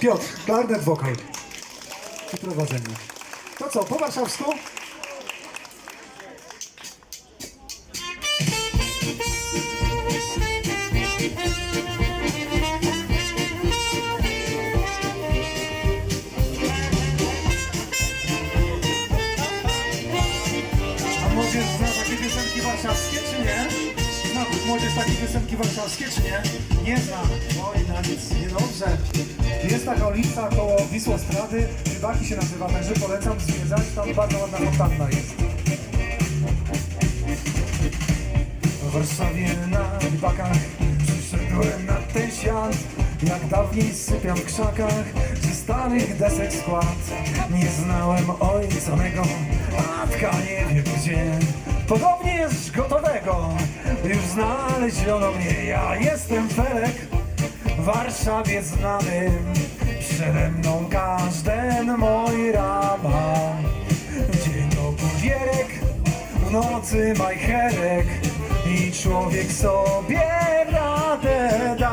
Piotr, klarnet, wokal i. To co, po warszawsku? A młodzież zna takie piosenki warszawskie, czy nie? Zna młodzież takie piosenki warszawskie, czy nie? Nie zna. Oj, na nic, niedobrze. Jest taka ulica koło Wisłostrady, Rybaki się nazywa, także polecam zwiedzać, tam bardzo ładna fontanna jest. W Warszawie na Rybakach przyszedłem na ten świat Jak dawniej sypiam w krzakach Czy starych desek skład Nie znałem ojca mego Matka nie wiem gdzie Podobnie jest gotowego Już znaleziono mnie Ja jestem Felek W Warszawie znanym. Przede mną każdy mój raban Dzień ogórwierek w nocy majcherek. I człowiek sobie radę da.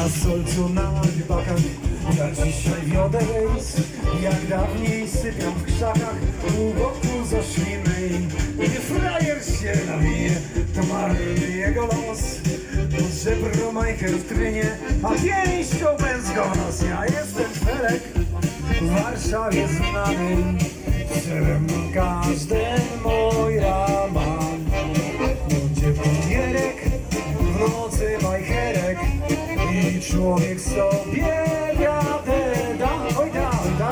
Na solcu, na rybakach Ja dzisiaj wiodę rejs Jak dawniej sypiam w krzakach. U boku zaślimy Gdy frajer się nawije To marny jego los Pod żebro majcher w trynie A pięścią męską nos. Ja jestem Felek W Warszawie znany. Przede mną człowiek sobie radę da, oj da, da.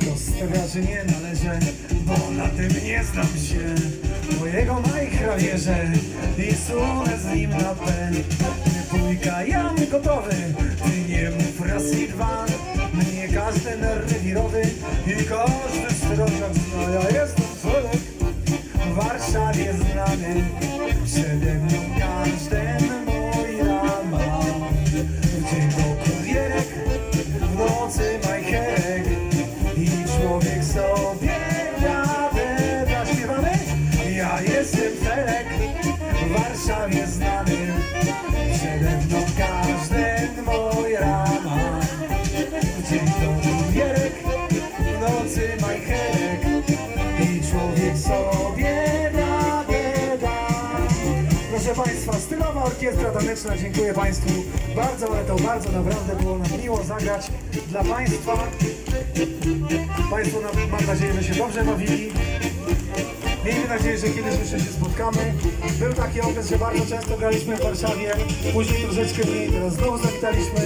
Do straży nie na tym nie znam się Mojego majchra wierzę i sunę z nim na pęd Pójka, jam gotowy, ty nie mów raz i dwa. Mnie każdy rewirowy i każdy strażak zna. Ja jestem Felek, w Warszawie znany. Przede mną każdy Państwa, stylowa orkiestra taneczna, dziękuję Państwu bardzo, ale to bardzo naprawdę było nam miło zagrać dla Państwa. Państwo mam nadzieję, że się dobrze bawili. Miejmy nadzieję, że kiedyś jeszcze się spotkamy. Był taki okres, że bardzo często graliśmy w Warszawie, później troszeczkę mniej, teraz znowu zawitaliśmy.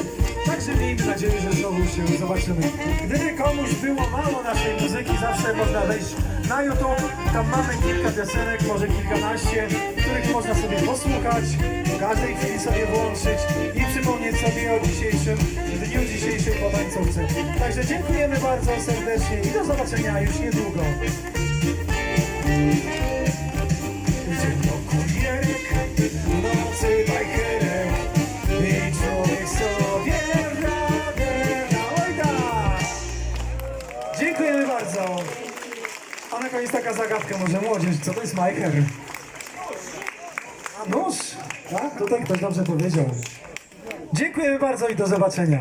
Także miejmy nadzieję, że znowu się zobaczymy. Gdyby komuś było mało naszej muzyki, zawsze można wejść na YouTube. Tam mamy kilka piosenek, może kilkanaście, których można sobie posłuchać, w każdej chwili sobie włączyć i przypomnieć sobie o dzisiejszym dniu dzisiejszej potańcowce. Także dziękujemy bardzo serdecznie i do zobaczenia już niedługo. Dzień kurierek, w nocy i człowiek sobie radę da. Oj da! Dziękujemy bardzo. A na koniec taka zagadka może młodzież, co to jest majcher? Nóż? Tak? Tutaj ktoś dobrze powiedział. Dziękujemy bardzo i do zobaczenia.